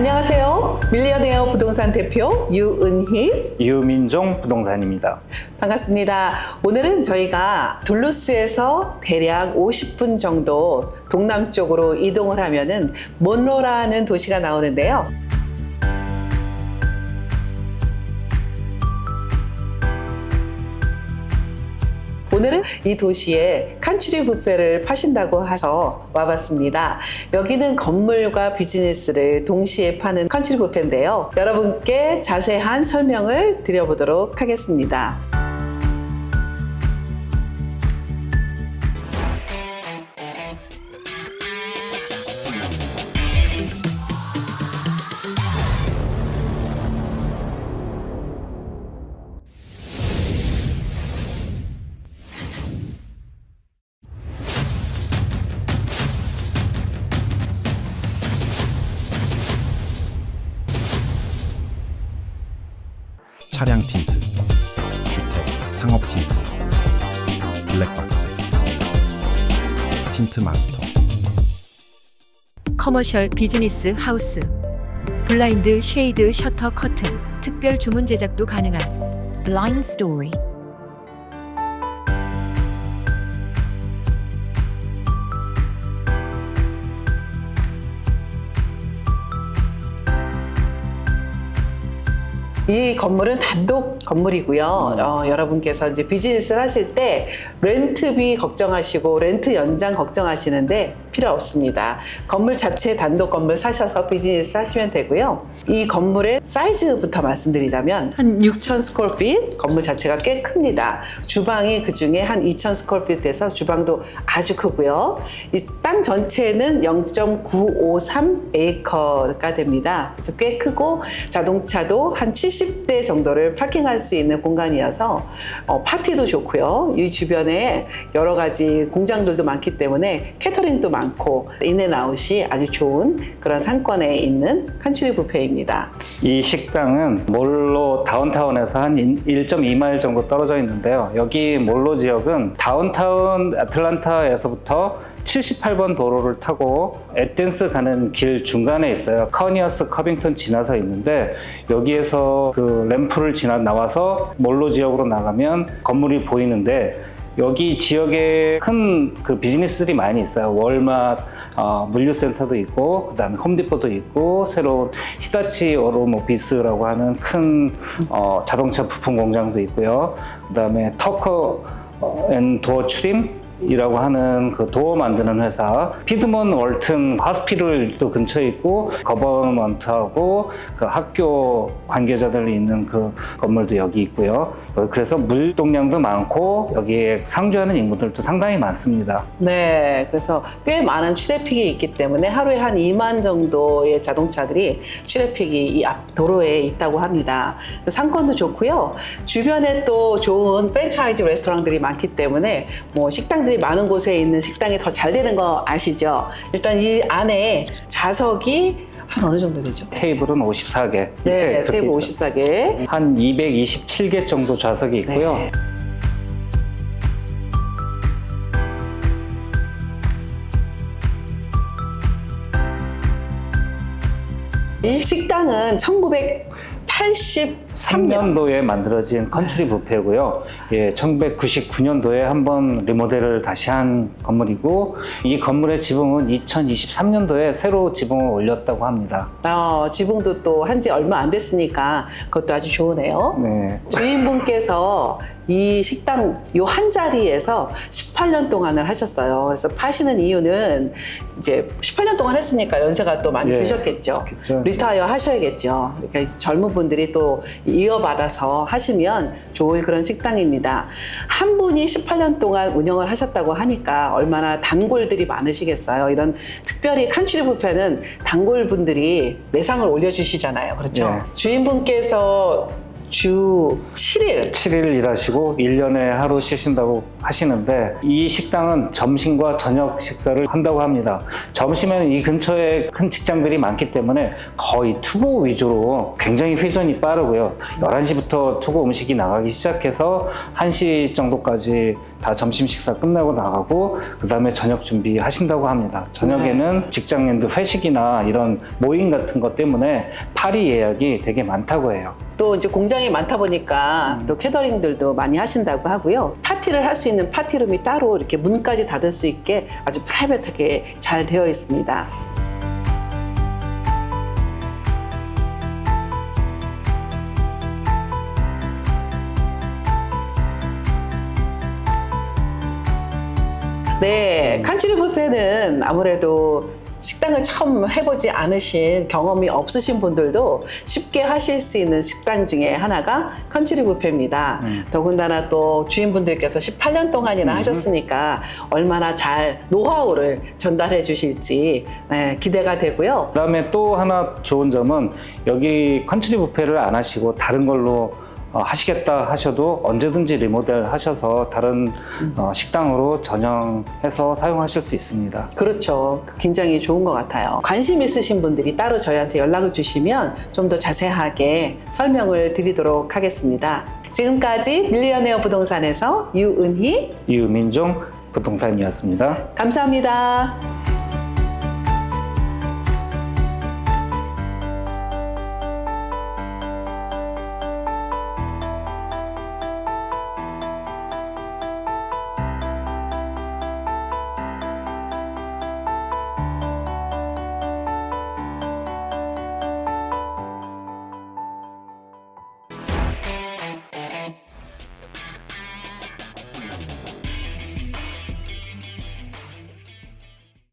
안녕하세요. 밀리언에어 부동산 대표 유은희 유민종 부동산입니다. 반갑습니다. 오늘은 저희가 둘루스에서 대략 50분 정도 동남쪽으로 이동을 하면은 몬로라는 도시가 나오는데요. 오늘은 이 도시에 칸츄리 뷔페를 파신다고 해서 와봤습니다. 여기는 건물과 비즈니스를 동시에 파는 칸츄리 뷔페인데요. 여러분께 자세한 설명을 드려보도록 하겠습니다. 차량 틴트, 주택, 상업 틴트, 블랙박스, 틴트 마스터. 커머셜 비즈니스 하우스 블라인드 쉐이드 셔터 커튼 특별 주문 제작도 가능한 Blind Story. 이 건물은 단독 건물이고요. 어, 여러분께서 이제 비즈니스를 하실 때 렌트비 걱정하시고 렌트 연장 걱정하시는데 필요 없습니다. 건물 자체 단독 건물 사셔서 비즈니스 하시면 되고요. 이 건물의 사이즈부터 말씀드리자면 한 6천 스퀘어핏 건물 자체가 꽤 큽니다. 주방이 그 중에 한 2천 스퀘어핏에서 주방도 아주 크고요. 이 땅 전체는 0.953 에이커가 됩니다. 그래서 꽤 크고 자동차도 한70 대 정도를 파킹할 수 있는 공간이어서 어, 파티도 좋고요. 이 주변에 여러 가지 공장들도 많기 때문에 캐터링도 많고 인앤아웃이 아주 좋은 그런 상권에 있는 칸츄리 뷔페입니다. 이 식당은 몰로 다운타운에서 한 1.2마일 정도 떨어져 있는데요. 여기 몰로 지역은 다운타운 애틀란타에서부터 78번 도로를 타고 에덴스 가는 길 중간에 있어요. 커니어스 커빙턴 지나서 있는데 여기에서 그 램프를 지나 나와서 몰로 지역으로 나가면 건물이 보이는데 여기 지역에 큰 그 비즈니스들이 많이 있어요. 월마트, 어, 물류센터도 있고, 그 다음에 홈디포도 있고, 새로운 히다치 오로모비스라고 하는 큰 어, 자동차 부품 공장도 있고요. 그 다음에 터커 앤 도어 추림 이라고 하는 그 도어 만드는 회사 피드먼 월튼 하스피럴도 근처에 있고 거버먼트하고 그 학교 관계자들이 있는 그 건물도 여기 있고요. 그래서 물동량도 많고 여기에 상주하는 인구들도 상당히 많습니다. 네, 그래서 꽤 많은 트래픽이 있기 때문에 하루에 한 2만 정도의 자동차들이 트래픽이 이 앞 도로에 있다고 합니다. 상권도 좋고요. 주변에 또 좋은 프랜차이즈 레스토랑들이 많기 때문에 뭐 식당들 이 많은 곳에 있는 식당이 더 잘 되는 거 아시죠? 일단 이 안에 좌석이 한 어느 정도 되죠? 테이블은 54개. 네, 테이블 54개. 한 227개 정도 좌석이 있고요. 네. 이 식당은 1983년 3년도에 만들어진 컨트리 뷔페고요. 예, 1999년도에 한번 리모델을 다시 한 건물이고 이 건물의 지붕은 2023년도에 새로 지붕을 올렸다고 합니다. 어, 지붕도 또 한 지 얼마 안 됐으니까 그것도 아주 좋으네요. 네. 주인분께서 이 식당 요 한 자리에서 18년 동안을 하셨어요. 그래서 파시는 이유는 이제 18년 동안 했으니까 연세가 또 많이 예, 드셨겠죠. 그렇겠죠. 리타이어 하셔야겠죠. 그러니까 젊은 분들이 또 이어받아서 하시면 좋을 그런 식당입니다. 한 분이 18년 동안 운영을 하셨다고 하니까 얼마나 단골들이 많으시겠어요. 이런 특별히 칸츄리 뷔페는 단골 분들이 매상을 올려주시잖아요. 그렇죠? 네. 주인분께서 주 7일 7일 일하시고 1년에 하루 쉬신다고 하시는데 이 식당은 점심과 저녁 식사를 한다고 합니다. 점심에는 이 근처에 큰 직장들이 많기 때문에 거의 투고 위주로 굉장히 회전이 빠르고요. 11시부터 투고 음식이 나가기 시작해서 1시 정도까지 다 점심 식사 끝나고 나가고 그 다음에 저녁 준비하신다고 합니다. 저녁에는 직장인들 회식이나 이런 모임 같은 것 때문에 파리 예약이 되게 많다고 해요. 또 이제 공장 이 많다 보니까 또 캐터링들도 많이 하신다고 하고요. 파티를 할 수 있는 파티룸이 따로 이렇게 문까지 닫을 수 있게 아주 프라이빗하게 잘 되어 있습니다. 네, 칸츄리 뷔페는 아무래도 식당을 처음 해보지 않으신 경험이 없으신 분들도 쉽게 하실 수 있는 식당 중에 하나가 컨츄리 뷔페입니다. 더군다나 또 주인분들께서 18년 동안이나 하셨으니까 얼마나 잘 노하우를 전달해 주실지 네, 기대가 되고요. 그다음에 또 하나 좋은 점은 여기 컨트리 뷔페를 안 하시고 다른 걸로 어, 하시겠다 하셔도 언제든지 리모델 하셔서 다른 어, 식당으로 전용해서 사용하실 수 있습니다. 그렇죠. 굉장히 좋은 것 같아요. 관심 있으신 분들이 따로 저희한테 연락을 주시면 좀 더 자세하게 설명을 드리도록 하겠습니다. 지금까지 밀리언웨어 부동산에서 유은희 이유민종 부동산이었습니다. 감사합니다.